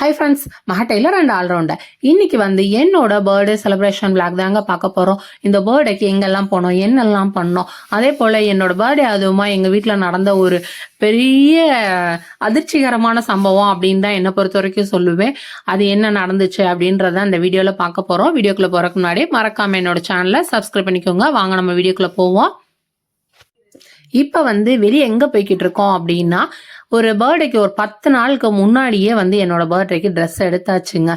Hi friends Maha tailor and allrounder இன்னைக்கு வந்து என்னோட பர்த்டே செலிப்ரேஷன் பிளாக் தாங்க பார்க்க போகிறோம் இந்த பர்த்டேக்கு எங்கெல்லாம் போனோம் என்னெல்லாம் பண்ணோம். அதே போல் என்னோட பர்த்டே அதுவுமா எங்கள் வீட்டில் நடந்த ஒரு பெரிய அதிர்ச்சிகரமான சம்பவம் அப்படின்னு தான் என்னை பொறுத்த வரைக்கும் சொல்லுவேன். அது என்ன நடந்துச்சு அப்படின்றத அந்த வீடியோவில் பார்க்க போகிறோம் வீடியோக்குள்ளே போகிறதுக்கு முன்னாடி மறக்காமல் என்னோட சேனலை சப்ஸ்கிரைப் பண்ணிக்கோங்க. வாங்க நம்ம வீடியோக்குள்ளே போவோம். இப்போ வந்து வெளியே எங்கே போய்கிட்டு இருக்கோம் அப்படின்னா ஒரு பர்த்டேக்கு ஒரு பத்து நாளுக்கு முன்னாடியே வந்து என்னோட பர்த்டேக்கு ட்ரெஸ் எடுத்தாச்சுங்க.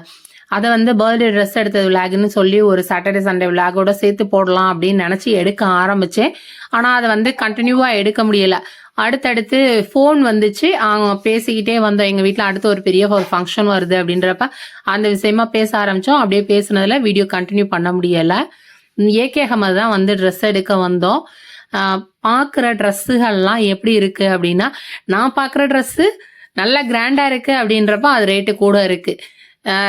அதை வந்து பர்த்டே ட்ரெஸ் எடுத்தது விளாக்னு சொல்லி ஒரு சாட்டர்டே சண்டே விளாகோட சேர்த்து போடலாம் அப்படின்னு நினச்சி எடுக்க ஆரம்பித்தேன் ஆனால் அதை வந்து கண்டினியூவாக எடுக்க முடியலை. அடுத்தடுத்து ஃபோன் வந்துச்சு. அவங்க பேசிக்கிட்டே வந்தோம். எங்கள் வீட்டில் அடுத்து ஒரு பெரிய ஒரு ஃபங்க்ஷன் வருது அப்படின்றப்ப அந்த விஷயமா பேச ஆரம்பித்தோம் அப்படியே பேசுனதில் வீடியோ கண்டினியூ பண்ண முடியலை. ஏகே அகமது தான் வந்து ட்ரெஸ் எடுக்க வந்தோம். பார்க்குற ட்ரெஸ்ஸுகள்லாம் எப்படி இருக்குது அப்படின்னா நான் பார்க்குற ட்ரெஸ்ஸு நல்ல கிராண்டாக இருக்குது அப்படின்றப்ப அது ரேட்டு கூட இருக்குது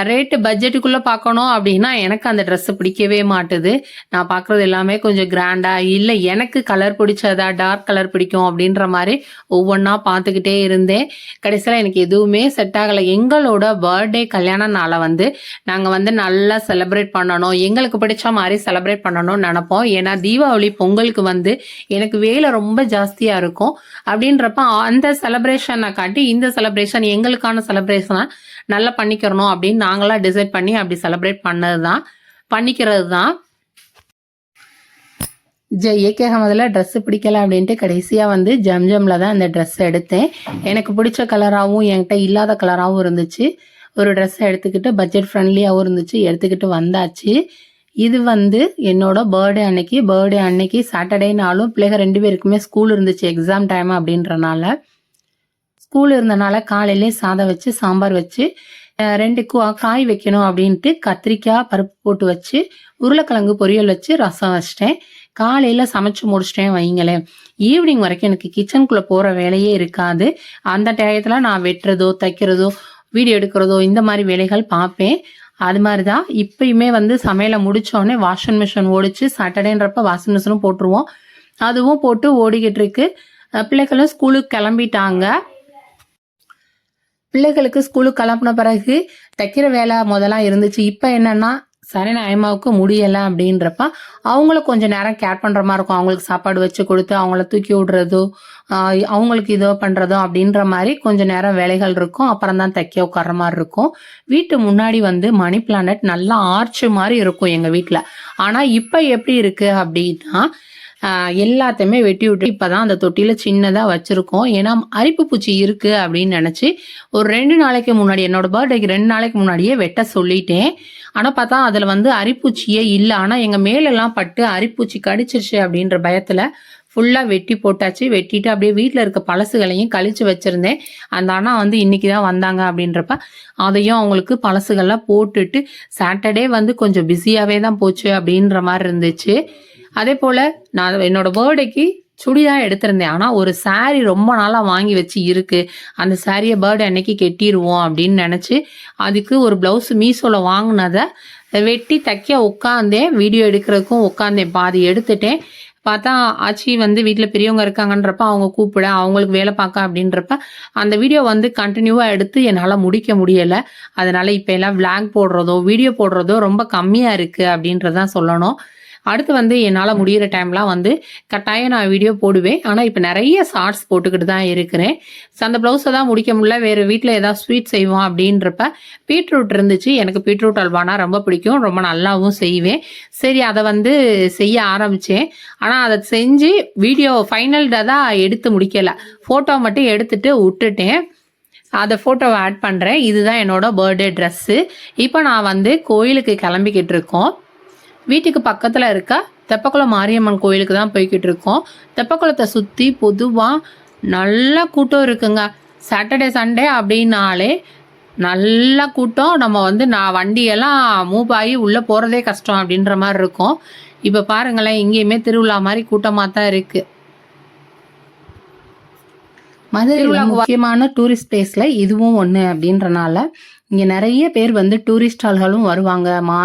ரேட்டு பட்ஜெட்டுக்குள்ளே பார்க்கணும் அப்படின்னா எனக்கு அந்த ட்ரெஸ்ஸு பிடிக்கவே மாட்டுது. நான் பார்க்குறது எல்லாமே கொஞ்சம் கிராண்டாக இல்லை எனக்கு கலர் பிடிச்சதா டார்க் கலர் பிடிக்கும் அப்படின்ற மாதிரி ஒவ்வொன்றா பார்த்துக்கிட்டே இருந்தேன். கடைசியில் எனக்கு எதுவுமே செட் ஆகலை. எங்களோட பர்த்டே கல்யாண நாளை வந்து நாங்கள் வந்து நல்லா செலிப்ரேட் பண்ணணும். எங்களுக்கு பிடிச்ச மாதிரி செலிப்ரேட் பண்ணணும்னு நினப்போம். ஏன்னா தீபாவளி பொங்கலுக்கு வந்து எனக்கு வேலை ரொம்ப ஜாஸ்தியாக இருக்கும். அப்படின்றப்ப அந்த செலப்ரேஷனை காட்டி இந்த செலப்ரேஷன் எங்களுக்கான செலப்ரேஷனை நல்லா பண்ணிக்கிறணும் அப்படின்னு நாங்களாம் டிசைட் பண்ணி அப்படி செலிப்ரேட் பண்ணது தான் பண்ணிக்கிறது தான் ஜ ஏகே அகமதில் ட்ரெஸ்ஸு பிடிக்கல அப்படின்ட்டு கடைசியாக வந்து ஜம்ஜம்ல தான் அந்த ட்ரெஸ் எடுத்தேன். எனக்கு பிடிச்ச கலராகவும் என்கிட்ட இல்லாத கலராகவும் இருந்துச்சு. ஒரு ட்ரெஸ்ஸை எடுத்துக்கிட்டு பட்ஜெட் ஃப்ரெண்ட்லியாகவும் இருந்துச்சு. எடுத்துக்கிட்டு வந்தாச்சு. இது வந்து என்னோட பர்த்டே அன்னைக்கு பர்த்டே அன்னைக்கு சாட்டர்டே நாளும் பிள்ளைங்க ரெண்டு பேருக்குமே ஸ்கூல் இருந்துச்சு. எக்ஸாம் டைம் அப்படின்றனால. ஸ்கூல் இருந்தனால காலையிலே சாதம் வச்சு சாம்பார் வச்சு ரெண்டு கு- காய் வைக்கணும் அப்படின்ட்டு கத்திரிக்காய் பருப்பு போட்டு வச்சு உருளைக்கிழங்கு பொரியல் வச்சு ரசம் வச்சிட்டேன். காலையில் சமைச்சு முடிச்சிட்டேன் வைங்களேன். ஈவினிங் வரைக்கும் எனக்கு கிச்சனுக்குள்ளே போகிற வேலையே இருக்காது. அந்த டயத்தில் நான் வெட்டுறதோ தைக்கிறதோ வீடியோ எடுக்கிறதோ இந்த மாதிரி வேலைகள் பார்ப்பேன். அது மாதிரி தான் இப்பயுமே வந்து சமையலை முடித்தோடனே வாஷிங் மிஷின் ஓடிச்சு சாட்டர்டேன்றப்ப வாஷிங் மிஷினும் போட்டுருவோம். அதுவும் போட்டு ஓடிக்கிட்டு இருக்கு. பிள்ளைகளும் ஸ்கூலுக்கு கிளம்பிட்டாங்க. பிள்ளைகளுக்கு ஸ்கூலுக்கு கிளப்பின பிறகு தைக்கிற வேலை முதலாம் இருந்துச்சு. இப்போ என்னன்னா சரண அயமாவுக்கு முடியலை அப்படின்றப்ப அவங்கள கொஞ்சம் நேரம் கேர் பண்ணுற மாதிரி இருக்கும். அவங்களுக்கு சாப்பாடு வச்சு கொடுத்து அவங்கள தூக்கி விடுறதோ அவங்களுக்கு இதோ பண்ணுறதோ அப்படின்ற மாதிரி கொஞ்சம் நேரம் வேலைகள் இருக்கும். அப்புறம் தான் தைக்க உட்கார்ற மாதிரி இருக்கும். வீட்டு முன்னாடி வந்து மணி பிளானட் நல்லா ஆர்ச்சு மாதிரி இருக்கும் எங்கள் வீட்டில். ஆனால் இப்போ எப்படி இருக்குது அப்படின்னா எல்லாத்தையுமே வெட்டி விட்டு இப்பதான் அந்த தொட்டியில் சின்னதாக வச்சுருக்கோம். ஏன்னா அரிப்பு பூச்சி இருக்குது அப்படின்னு நினச்சி ஒரு ரெண்டு நாளைக்கு முன்னாடி என்னோட பர்த்டேக்கு ரெண்டு நாளைக்கு முன்னாடியே வெட்ட சொல்லிட்டேன். ஆனால் பார்த்தா அதில் வந்து அரிப்பூச்சியே இல்லை. ஆனால் எங்கள் மேலெல்லாம் பட்டு அரிப்பூச்சி கடிச்சிருச்சு அப்படின்ற பயத்தில் ஃபுல்லாக வெட்டி போட்டாச்சு. வெட்டிட்டு அப்படியே வீட்டில் இருக்க பழசுகளையும் கழிச்சு வச்சிருந்தேன். அந்த அண்ணா வந்து இன்றைக்கி தான் வந்தாங்க அப்படின்றப்ப அதையும் அவங்களுக்கு பழசுகள்லாம் போட்டுட்டு சாட்டர்டே வந்து கொஞ்சம் பிஸியாகவே தான் போச்சு அப்படின்ற மாதிரி இருந்துச்சு. அதே போல் நான் என்னோட பர்த்டேக்கு சுடிதான் எடுத்திருந்தேன். ஆனால் ஒரு saree ரொம்ப நாளாக வாங்கி வச்சு இருக்கு. அந்த சாரியை பர்த்டே அன்னைக்கு கெட்டிடுவோம் அப்படின்னு நினச்சி அதுக்கு ஒரு ப்ளவுஸ் மீஷோவில் வாங்கினதை வெட்டி தைக்க உட்காந்தேன் வீடியோ எடுக்கிறதுக்கும் உட்காந்தேன் பாதி எடுத்துட்டேன். பார்த்தா ஆச்சி வந்து வீட்டில் பெரியவங்க இருக்காங்கன்றப்ப அவங்க கூப்பிட அவங்களுக்கு வேலை பார்க்க அப்படின்றப்ப அந்த வீடியோ வந்து கண்டினியூவாக எடுத்து என்னால் முடிக்க முடியலை. அதனால் இப்போ எல்லாம் விளாக் போடுறதோ வீடியோ போடுறதோ ரொம்ப கம்மியாக இருக்குது அப்படின்றதான் சொல்லணும். அடுத்து வந்து என்னால் முடிகிற டைம்லாம் வந்து கட்டாயம் நான் வீடியோ போடுவேன். ஆனால் இப்போ நிறைய ஷார்ட்ஸ் போட்டுக்கிட்டு தான் இருக்கிறேன். அந்த ப்ளவுஸை தான் முடிக்க முடியல. வேறு வீட்டில் ஏதாவது ஸ்வீட் செய்வோம் அப்படின்றப்ப பீட்ரூட் இருந்துச்சு. எனக்கு பீட்ரூட் அல்வானா ரொம்ப பிடிக்கும். ரொம்ப நல்லாவும் செய்வேன். சரி அதை வந்து செய்ய ஆரம்பித்தேன் ஆனால் அதை செஞ்சு வீடியோ ஃபைனல்டாக தான் எடுத்து முடிக்கலை. ஃபோட்டோ மட்டும் எடுத்துட்டு விட்டுட்டேன். அதை ஃபோட்டோவை ஆட் பண்ணுறேன் இதுதான் என்னோட பர்த்டே ட்ரெஸ்ஸு இப்போ நான் வந்து கோயிலுக்கு கிளம்பிக்கிட்டு இருக்கோம். வீட்டுக்கு பக்கத்தில் இருக்க தெப்பக்குளம் மாரியம்மன் கோயிலுக்கு தான் போய்கிட்டு இருக்கோம். தெப்பக்குளத்தை சுற்றி பொதுவாக நல்ல கூட்டம் இருக்குங்க. சாட்டர்டே சண்டே அப்படின்னாலே நல்ல கூட்டம். நம்ம வந்து நான் வண்டியெல்லாம் மூவ் ஆகி உள்ளே போகிறதே கஷ்டம் அப்படின்ற மாதிரி இருக்கும். இப்போ பாருங்களேன் இங்கேயுமே திருவிழா மாதிரி கூட்டமாக தான் இருக்குது மதுரை முக்கியமான டூரிஸ்ட் பிளேஸில் இதுவும் ஒன்று அப்படின்றனால இங்கே நிறைய பேர் வந்து டூரிஸ்ட் ஆள்களும் வருவாங்க. மா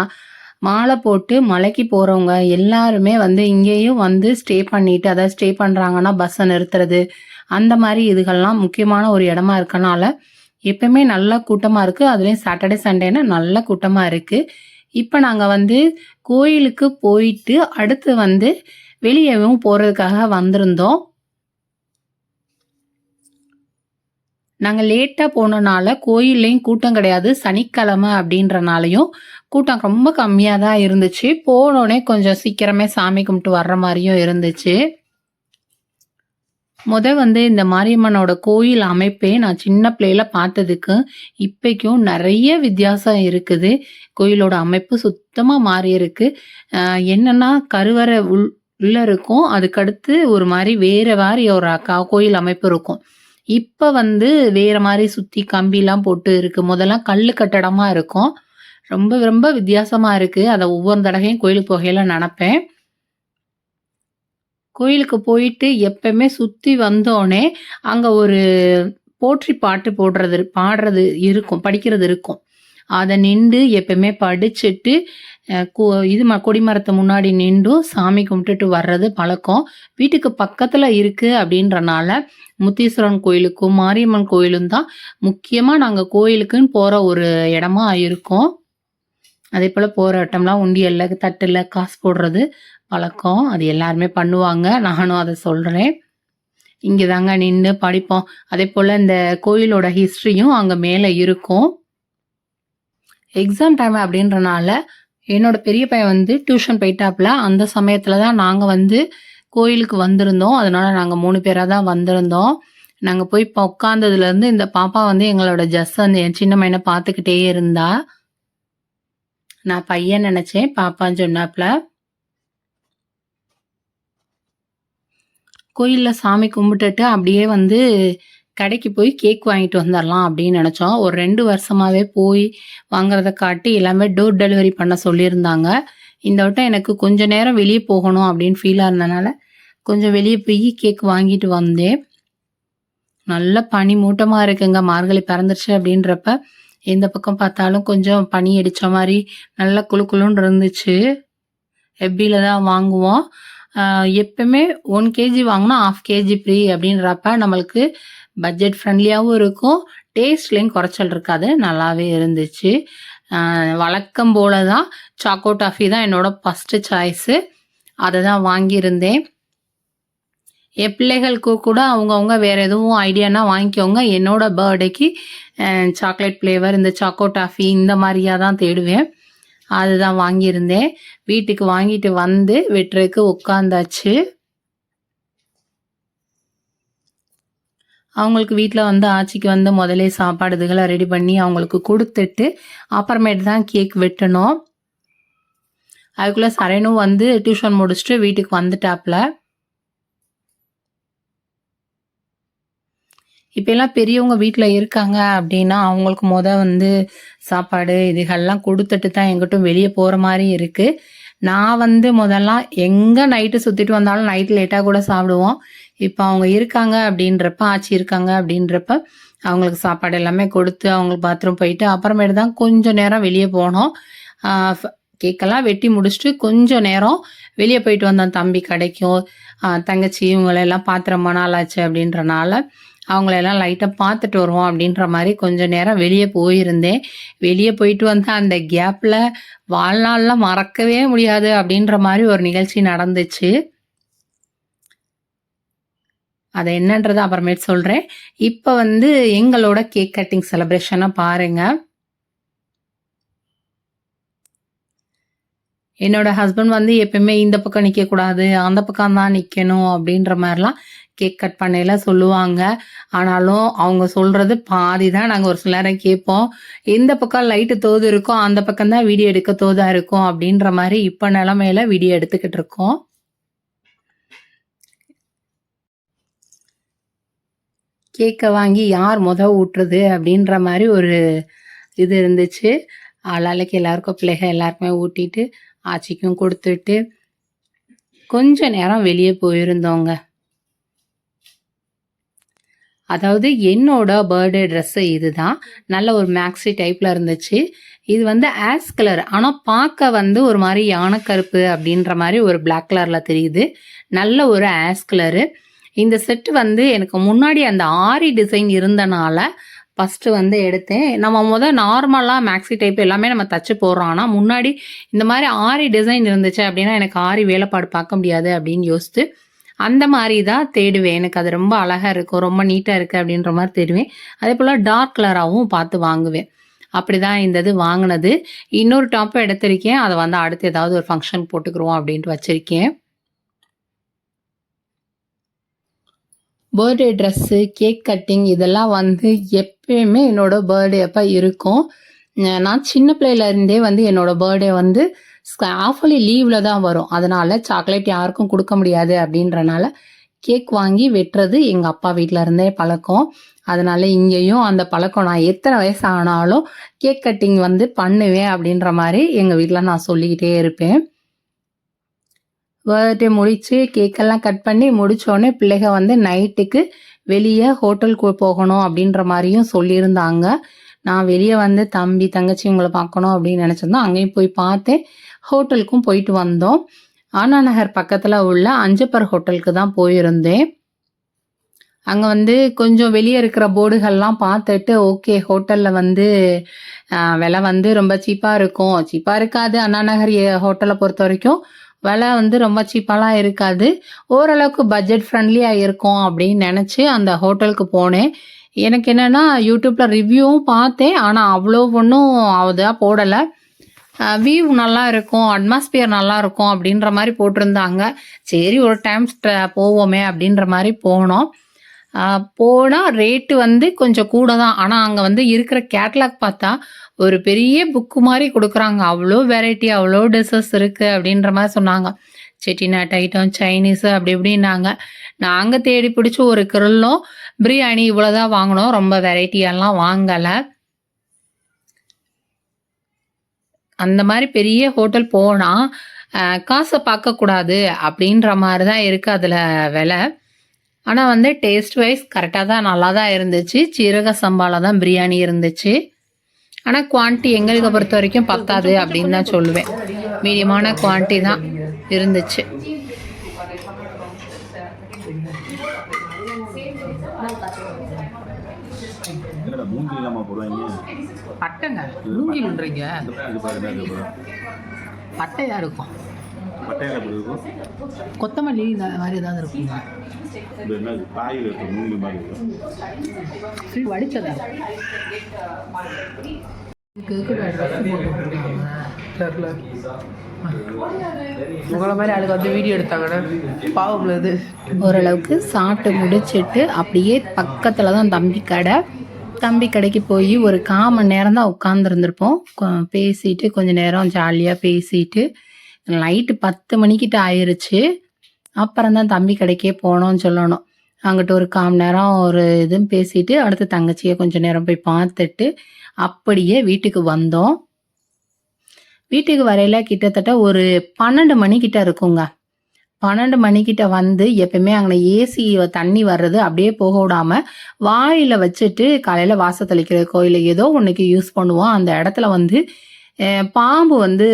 மாலை போட்டு மலைக்கு போகிறவங்க எல்லாருமே வந்து இங்கேயும் வந்து ஸ்டே பண்ணிட்டு அதாவது ஸ்டே பண்ணுறாங்கன்னா பஸ்ஸை நிறுத்துறது அந்த மாதிரி இதுகள்லாம் முக்கியமான ஒரு இடமா இருக்கனால எப்பவுமே நல்லா கூட்டமாக இருக்குது அதுலேயும் சாட்டர்டே சண்டேனா நல்ல கூட்டமாக இருக்குது இப்போ நாங்கள் வந்து கோயிலுக்கு போயிட்டு அடுத்து வந்து வெளியவும் போகிறதுக்காக வந்திருந்தோம். நாங்கள் லேட்டாக போனனால கோயில்லையும் கூட்டம் கிடையாது. சனிக்கிழமை அப்படின்றனாலையும் கூட்டம் ரொம்ப கம்மியாக தான் இருந்துச்சு. போனோடனே கொஞ்சம் சீக்கிரமே சாமி கும்பிட்டு வர்ற மாதிரியும் இருந்துச்சு. முத வந்து இந்த மாரியம்மனோட கோயில் அமைப்பே நான் சின்ன பிள்ளையில பார்த்ததுக்கு இப்பைக்கும் நிறைய வித்தியாசம் இருக்குது. கோயிலோட அமைப்பு சுத்தமாக மாறி இருக்கு என்னன்னா கருவறை உள் உள்ள இருக்கும். அதுக்கடுத்து ஒரு மாதிரி வேற மாதிரி ஒரு கோயில் அமைப்பு இருக்கும். இப்போ வந்து வேற மாதிரி சுற்றி கம்பிலாம் போட்டு இருக்கு. முதல்லாம் கல் கட்டடமா இருக்கும். ரொம்ப ரொம்ப வித்தியாசமா இருக்கு. அதை ஒவ்வொரு தடவையும் கோயிலுக்கு போகையில நினப்பேன். கோயிலுக்கு போயிட்டு எப்பயுமே சுற்றி வந்தோடனே அங்கே ஒரு போற்றி பாட்டு போடுறது பாடுறது இருக்கும் படிக்கிறது இருக்கும். அதை நின்று எப்பயுமே படிச்சுட்டு இது ம கொடிமரத்தை முன்னாடி நின்றும் சாமி கும்பிட்டுட்டு வர்றது பழக்கம். வீட்டுக்கு பக்கத்தில் இருக்குது அப்படின்றனால முத்தீஸ்வரன் கோயிலுக்கும் மாரியம்மன் கோயிலும் தான் முக்கியமாக நாங்கள் கோயிலுக்குன்னு போகிற ஒரு இடமா இருக்கோம். அதே போல் போற இடம்லாம் உண்டியல்ல காசு போடுறது பழக்கம். அது எல்லாருமே பண்ணுவாங்க. நானும் அதை சொல்கிறேன் இங்கே தாங்க நின்று படிப்போம். அதே போல் இந்த கோயிலோட ஹிஸ்ட்ரியும் அங்கே மேலே இருக்கும். எக்ஸாம் டைம் அப்படின்றனால என்னோட பெரிய பையன் வந்து டியூஷன் போயிட்டாப்புல. அந்த சமயத்தில் தான் நாங்கள் வந்து கோயிலுக்கு வந்திருந்தோம். அதனால நாங்கள் மூணு பேராக தான் வந்திருந்தோம். நாங்கள் போய் உட்காந்ததுலேருந்து இந்த பாப்பா வந்து எங்களோட ஜஸ் வந்து என் சின்ன பையனை பார்த்துக்கிட்டே இருந்தா. நான் பையன் நினச்சேன். பாப்பான்னு சொன்னாப்புல. கோயிலில் சாமி கும்பிட்டுட்டு அப்படியே வந்து கடைக்கு போய் கேக் வாங்கிட்டு வந்துடலாம் அப்படின்னு நினச்சோம். ஒரு ரெண்டு வருஷமாகவே போய் வாங்குறத காட்டி எல்லாமே டோர் டெலிவரி பண்ண சொல்லியிருந்தாங்க. இந்த வட்டம் எனக்கு கொஞ்ச நேரம் வெளியே போகணும் அப்படின்னு ஃபீலாக இருந்தனால கொஞ்சம் வெளியே போய் கேக் வாங்கிட்டு வந்தேன். நல்ல பனி மூட்டமாக இருக்குங்க. மார்கழி பிறந்துருச்சு அப்படின்றப்ப எந்த பக்கம் பார்த்தாலும் கொஞ்சம் பனி அடித்த மாதிரி நல்ல குளு குளுன்னு இருந்துச்சு. எப்பியில் தான் வாங்குவோம். எப்பவுமே ஒன் கேஜி வாங்கினா ஆஃப் கேஜி ஃப்ரீ அப்படின்றப்ப நம்மளுக்கு பட்ஜெட் ஃப்ரெண்ட்லியாகவும் இருக்கும். டேஸ்ட்லேயும் குறைச்சல் இருக்காது. நல்லாவே இருந்துச்சு. வழக்கம் போல தான் சாக்கோ டாஃபி தான் என்னோட ஃபஸ்ட்டு சாய்ஸு அதை தான் வாங்கியிருந்தேன். என் பிள்ளைகளுக்கு கூட அவங்கவுங்க வேறு எதுவும் ஐடியானா வாங்கிக்கோங்க. என்னோட பர்த்டேக்கு சாக்லேட் ஃப்ளேவர் இந்த சாக்கோ டாஃபி இந்த மாதிரியா தான் தேடுவேன். அதுதான் வாங்கியிருந்தேன். வீட்டுக்கு வாங்கிட்டு வந்து வெட்டுறதுக்கு உட்காந்தாச்சு. அவங்களுக்கு வீட்டில் வந்து ஆச்சிக்கு வந்து முதலே சாப்பாடு இதுகளை ரெடி பண்ணி அவங்களுக்கு கொடுத்துட்டு அப்புறமேட்டு தான் கேக் வெட்டணும். அதுக்குள்ளே சரணும் வந்து டியூஷன் முடிச்சுட்டு வீட்டுக்கு வந்துட்டாப்ல. இப்போ எல்லாம் பெரியவங்க வீட்டில் இருக்காங்க அப்படின்னா அவங்களுக்கு முத வந்து சாப்பாடு இதுகள்லாம் கொடுத்துட்டு தான் எங்கிட்டும் வெளியே போகிற மாதிரி இருக்குது நான் வந்து முதல்லாம் எங்கே நைட்டு சுற்றிட்டு வந்தாலும் நைட்டு லேட்டாக கூட சாப்பிடுவோம். இப்போ அவங்க இருக்காங்க அப்படின்றப்ப ஆச்சி இருக்காங்க அப்படின்றப்ப அவங்களுக்கு சாப்பாடு எல்லாமே கொடுத்து அவங்களுக்கு பாத்ரூம் போயிட்டு அப்புறமேட்டு தான் கொஞ்சம் நேரம் வெளியே போனோம். கேக்கெல்லாம் வெட்டி முடிச்சுட்டு கொஞ்சம் நேரம் வெளியே போயிட்டு வந்தோம். தம்பி கடைக்கும் தங்கச்சி இவங்களெல்லாம் பாத்திரம் மணாலாச்சு அப்படின்றனால அவங்களெல்லாம் லைட்டாக பார்த்துட்டு வருவோம் அப்படின்ற மாதிரி கொஞ்சம் நேரம் வெளியே போயிருந்தேன். வெளியே போயிட்டு வந்த அந்த கேப்பில் வாழ்நாளில் மறக்கவே முடியாது அப்படின்ற மாதிரி ஒரு நிகழ்ச்சி நடந்துச்சு. அது என்னன்றதை அப்புறமேட்டு சொல்கிறேன் இப்போ வந்து எங்களோட கேக் கட்டிங் செலப்ரேஷனை பாருங்கள் என்னோட ஹஸ்பண்ட் வந்து எப்பயுமே இந்த பக்கம் நிற்கக்கூடாது அந்த பக்கம் தான் நிற்கணும் அப்படின்ற மாதிரிலாம் கேக் கட் பண்ணையில் சொல்லுவாங்க. ஆனாலும் அவங்க சொல்கிறது பாதி தான் நாங்கள் ஒரு சில நேரம் கேட்போம். எந்த பக்கம் லைட்டு தோது இருக்கோ அந்த பக்கம் தான் வீடியோ எடுக்க தோதாக இருக்கும் அப்படின்ற மாதிரி இப்போ நிலமையில வீடியோ எடுத்துக்கிட்டு இருக்கோம். கேக்கை வாங்கி யார் முத ஊட்டுறது அப்படின்ற மாதிரி ஒரு இது இருந்துச்சு. ஆளாளுக்கு எல்லாருக்கும் பிள்ளைக எல்லாருக்குமே ஊட்டிட்டு ஆச்சிக்கும் கொடுத்துட்டு கொஞ்ச நேரம் வெளியே போயிருந்தோங்க. அதாவது என்னோட பர்த்டே ட்ரெஸ்ஸு இதுதான். நல்ல ஒரு மேக்ஸி டைப்பில் இருந்துச்சு. இது வந்து ஆஸ் கலர் ஆனால் பார்க்க வந்து ஒரு மாதிரி யானைக்கருப்பு அப்படின்ற மாதிரி ஒரு பிளாக் கலரில் தெரியுது. நல்ல ஒரு ஆஸ் கலரு இந்த செட்டு வந்து எனக்கு முன்னாடி அந்த ஆரி டிசைன் இருந்தனால ஃபஸ்ட்டு வந்து எடுத்தேன். நம்ம முதல் நார்மலாக மேக்ஸி டைப் எல்லாமே நம்ம தச்சு போடுறோம். ஆனால் முன்னாடி இந்த மாதிரி ஆரி டிசைன் இருந்துச்சு அப்படின்னா எனக்கு ஆரி வேலைப்பாடு பார்க்க முடியாது அப்படின்னு யோசித்து அந்த மாதிரி தான் தேடுவேன். எனக்கு அது ரொம்ப அழகாக இருக்கும் ரொம்ப நீட்டாக இருக்குது அப்படின்ற மாதிரி தேடுவேன். அதே போல் டார்க் கலராகவும் பார்த்து வாங்குவேன். அப்படி தான் இந்த இது வாங்கினது. இன்னொரு டாப்பும் எடுத்திருக்கேன். அதை வந்து அடுத்து ஏதாவது ஒரு ஃபங்க்ஷன் போட்டுக்கிறோம் அப்படின்ட்டு வச்சுருக்கேன். பர்த்டே ட்ரெஸ்ஸு கேக் கட்டிங் இதெல்லாம் வந்து எப்பயுமே என்னோட பர்த்டே அப்போ இருக்கும். நான் சின்ன பிள்ளையில இருந்தே வந்து என்னோடய பர்த்டே வந்து ஆஃபலி லீவில் தான் வரும். அதனால் சாக்லேட் யாருக்கும் கொடுக்க முடியாது அப்படின்றனால கேக் வாங்கி வெட்டுறது எங்கள் அப்பா வீட்டில் இருந்தே பழக்கம். அதனால இங்கேயும் அந்த பழக்கம் நான் எத்தனை வயசு ஆனாலும் கேக் கட்டிங் வந்து பண்ணுவேன் அப்படின்ற மாதிரி எங்கள் வீட்டில் நான் சொல்லிக்கிட்டே இருப்பேன். பர்த்டே முடித்து கேக்கெல்லாம் கட் பண்ணி முடித்தோடனே பிள்ளைக வந்து நைட்டுக்கு வெளியே ஹோட்டலுக்கு போகணும் அப்படின்ற மாதிரியும் சொல்லியிருந்தாங்க. நான் வெளியே வந்து தம்பி தங்கச்சி உங்களை பார்க்கணும் அப்படின்னு நினச்சிருந்தோம். அங்கேயும் போய் பார்த்தேன். ஹோட்டலுக்கும் போயிட்டு வந்தோம். ஆனா நகர் பக்கத்தில் உள்ள அஞ்சப்பர் ஹோட்டலுக்கு தான் போயிருந்தேன். அங்கே வந்து கொஞ்சம் வெளியே இருக்கிற போர்டுகள்லாம் பார்த்துட்டு ஓகே ஹோட்டலில் வந்து விலை வந்து ரொம்ப சீப்பாக இருக்கும். சீப்பாக இருக்காது. அண்ணா நகர் ஹோட்டலை பொறுத்த வரைக்கும் விலை வந்து ரொம்ப சீப்பாலாம் இருக்காது. ஓரளவுக்கு பட்ஜெட் ஃப்ரெண்ட்லியாக இருக்கும் அப்படின்னு நினச்சி அந்த ஹோட்டலுக்கு போனேன். எனக்கு என்னென்னா யூடியூப்பில் ரிவ்யூவும் பார்த்தேன். ஆனால் அவ்வளோ ஒன்றும் அதாக போடலை. வியூ நல்லா இருக்கும் அட்மாஸ்பியர் நல்லா இருக்கும் அப்படின்ற மாதிரி போட்டிருந்தாங்க. சரி ஒரு டைம் போவோமே அப்படின்ற மாதிரி போனோம். போனால் ரேட்டு வந்து கொஞ்சம் கூட தான் ஆனால் அங்கே வந்து இருக்கிற கேட்லாக் பார்த்தா ஒரு பெரிய புக்கு மாதிரி கொடுக்குறாங்க. அவ்வளோ வெரைட்டி அவ்வளோ டிஷ்ஷஸ் இருக்குது அப்படின்ற மாதிரி சொன்னாங்க. செட்டிநாட் ஐட்டம் சைனீஸு அப்படி இப்படின்னாங்க. நாங்கள் தேடி பிடிச்சி ஒரு கிருள்ளும் பிரியாணி இவ்வளோதான் வாங்கினோம். ரொம்ப வெரைட்டியெல்லாம் வாங்கலை. அந்த மாதிரி பெரிய ஹோட்டல் போனால் காசை பார்க்கக்கூடாது அப்படின்ற மாதிரி தான் இருக்குது அதில் விலை. ஆனால் வந்து டேஸ்ட் வைஸ் கரெக்டாக தான் நல்லா தான் இருந்துச்சு. சீரக சம்பால தான் பிரியாணி இருந்துச்சு. ஆனால் குவான்டிட்டி எங்களுக்கு பொறுத்த வரைக்கும் பத்தாது அப்படின்னு தான் சொல்லுவேன். மீடியமான குவான்டிட்டி தான் இருந்துச்சு. என்னடா மூங்கில் இல்லாமல் போடுவாங்க? இருக்கும்? கொத்தமல்லி இந்த மாதிரி ஏதாவது இது என்ன இருக்கும் மூங்கில் மாதிரி இருக்கும் வடிச்சதா? தெரில உங்களை மாதிரி ஆளுக்கு வந்து வீடியோ எடுத்தாங்கன்னா பாவம்ல இது. ஓரளவுக்கு சாப்பிட்டு முடிச்சிட்டு அப்படியே பக்கத்தில் தான் தம்பி கடை. தம்பி கடைக்கு போய் ஒரு கால் மணி நேரம் தான் உட்காந்துருந்துருப்போம் பேசிட்டு கொஞ்ச நேரம் ஜாலியாக பேசிட்டு நைட்டு பத்து மணிக்கிட்ட ஆயிருச்சு. அப்புறம் தான் தம்பி கடைக்கே போனோம்னு சொல்லணும். அங்கிட்ட ஒரு கால் நேரம் ஒரு இதுவும் பேசிட்டு அடுத்து தங்கச்சியை கொஞ்சம் நேரம் போய் பார்த்துட்டு அப்படியே வீட்டுக்கு வந்தோம். வீட்டுக்கு வரையில கிட்டத்தட்ட ஒரு பன்னெண்டு மணிக்கிட்ட இருக்குங்க. பன்னெண்டு மணிக்கிட்ட வந்து எப்பயுமே அங்கே ஏசி தண்ணி வர்றது அப்படியே போக விடாம வாயில வச்சுட்டு காலையில வாச தெளிக்கிறதுக்கோ இல்லை ஏதோ ஒன்றுக்கு யூஸ் பண்ணுவோம். அந்த இடத்துல வந்து பாம்பு வந்து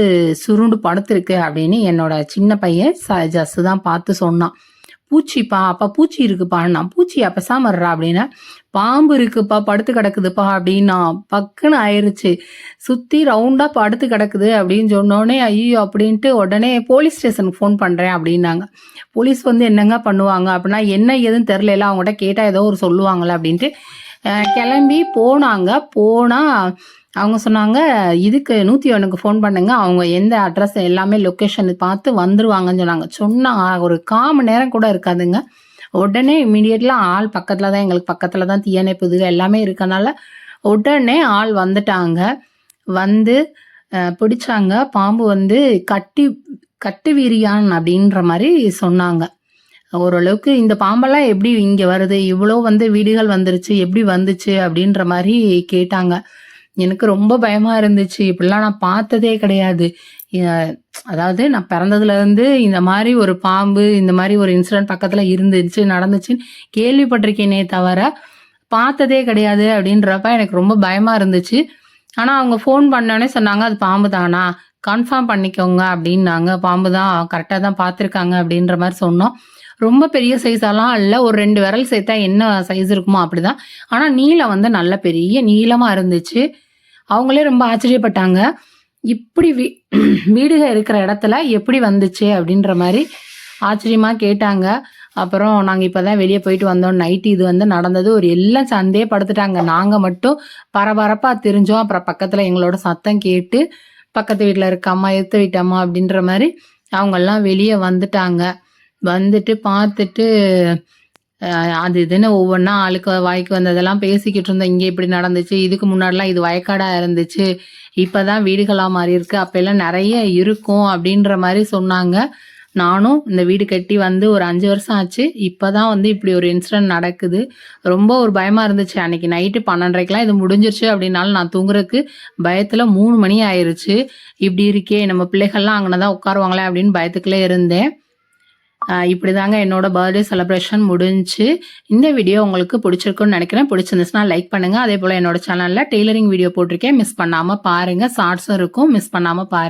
சுருண்டு படுத்திருக்கு அப்படின்னு என்னோட சின்ன பையன் ச ஜஸ் தான் பார்த்து சொன்னான். பூச்சிப்பா அப்பா பூச்சி இருக்குப்பான்னா நான் பூச்சியா பேசாம இருறா அப்படின்னா பாம்பு இருக்குப்பா படுத்து கிடக்குதுப்பா அப்படின்னா பக்குன்னு ஆயிருச்சு. சுத்தி ரவுண்டா படுத்து கிடக்குது அப்படின்னு சொன்னோடனே ஐயோ அப்படின்ட்டு உடனே போலீஸ் ஸ்டேஷனுக்கு ஃபோன் பண்றேன் அப்படின்னாங்க. போலீஸ் வந்து என்னங்க பண்ணுவாங்க அப்படின்னா என்ன ஏதுன்னு தெரியல அவங்ககிட்ட கேட்டா ஏதோ ஒரு சொல்லுவாங்களே அப்படின்ட்டு கிளம்பி போனாங்க. போனா அவங்க சொன்னாங்க இதுக்கு நூற்றி ஒன்றுக்கு ஃபோன் பண்ணுங்க அவங்க எந்த அட்ரஸ் எல்லாமே லொக்கேஷன் பார்த்து வந்துருவாங்கன்னு சொன்னாங்க. சொன்னால் ஒரு கால் மணி நேரம் கூட இருக்காதுங்க. உடனே இமீடியட்லாம் ஆள் பக்கத்தில் தான் எங்களுக்கு பக்கத்தில் தான் தீயணைப்பு இது எல்லாமே இருக்கனால உடனே ஆள் வந்துட்டாங்க. வந்து பிடிச்சாங்க. பாம்பு வந்து கட்டி கட்டு வீரியான் அப்படின்ற மாதிரி சொன்னாங்க. ஓரளவுக்கு இந்த பாம்பெல்லாம் எப்படி இங்கே வருது? இவ்வளோ வந்து வீடுகள் வந்துருச்சு எப்படி வந்துச்சு? அப்படின்ற மாதிரி கேட்டாங்க. எனக்கு ரொம்ப பயமா இருந்துச்சு. இப்படிலாம் நான் பார்த்ததே கிடையாது. அதாவது நான் பிறந்ததுல இருந்து இந்த மாதிரி ஒரு பாம்பு இந்த மாதிரி ஒரு இன்சிடென்ட் பக்கத்துல இருந்துச்சு நடந்துச்சுன்னு கேள்விப்பட்டிருக்கேனே தவிர பார்த்ததே கிடையாது அப்படின்றப்ப எனக்கு ரொம்ப பயமா இருந்துச்சு. ஆனா அவங்க ஃபோன் பண்ணோடனே சொன்னாங்க அது பாம்பு தானா? கன்ஃபார்ம் பண்ணிக்கோங்க அப்படின்னாங்க. பாம்பு தான் கரெக்டாக தான் பார்த்துருக்காங்க அப்படின்ற மாதிரி சொன்னோம். ரொம்ப பெரிய சைஸாலாம் இல்லை. ஒரு ரெண்டு விரல் சேர்த்தா என்ன சைஸ் இருக்குமோ அப்படிதான். ஆனால் நீளம் வந்து நல்ல பெரிய நீளமாக இருந்துச்சு. அவங்களே ரொம்ப ஆச்சரியப்பட்டாங்க. இப்படி வீ வீடுக இருக்கிற இடத்துல எப்படி வந்துச்சு அப்படின்ற மாதிரி ஆச்சரியமாக கேட்டாங்க. அப்புறம் நாங்கள் இப்போ தான் வெளியே போயிட்டு வந்தோம். நைட்டு இது வந்து நடந்தது. ஒரு எல்லாம் சந்தே படுத்துட்டாங்க நாங்கள் மட்டும் பரபரப்பாக தெரிஞ்சோம். அப்புறம் பக்கத்தில் எங்களோட சத்தம் கேட்டு பக்கத்து வீட்டில் இருக்க அம்மா எடுத்து விட்டம்மா அப்படின்ற மாதிரி அவங்கெல்லாம் வெளியே வந்துட்டாங்க. வந்துட்டு பார்த்துட்டு அது இதுன்னு ஒவ்வொன்றா ஆளுக்கு வாய்க்கு வந்ததெல்லாம் பேசிக்கிட்டு இருந்தோம். இங்கே இப்படி நடந்துச்சு இதுக்கு முன்னாடிலாம் இது வயக்காடாக இருந்துச்சு இப்போ தான் வீடுகளாக மாறி இருக்கு அப்போல்லாம் நிறைய இருக்கும் அப்படின்ற மாதிரி சொன்னாங்க. நானும் இந்த வீடு கட்டி வந்து ஒரு அஞ்சு வருஷம் ஆச்சு. இப்போ தான் வந்து இப்படி ஒரு இன்சிடென்ட் நடக்குது. ரொம்ப ஒரு பயமாக இருந்துச்சு. அன்னைக்கு நைட்டு பன்னெண்டரைக்கெலாம் இது முடிஞ்சிருச்சு அப்படின்னாலும் நான் தூங்குறதுக்கு பயத்தில் மூணு மணி ஆயிருச்சு. இப்படி இருக்கே நம்ம பிள்ளைகள்லாம் அங்கே தான் உட்காருவாங்களே அப்படின்னு பயத்துக்குள்ளே இருந்தேன். இப்படி தாங்க என்னோட பர்த்டே செலிப்ரேஷன் முடிஞ்சு இந்த வீடியோ உங்களுக்கு பிடிச்சிருக்குன்னு நினைக்கிறேன். பிடிச்சிருந்துச்சுன்னா லைக் பண்ணுங்கள் அதே போல் என்னோட சேனலில் டெய்லரிங் வீடியோ போட்டிருக்கேன். மிஸ் பண்ணாமல் பாருங்கள் ஷார்ட்ஸும் இருக்கும். மிஸ் பண்ணாமல் பாருங்க.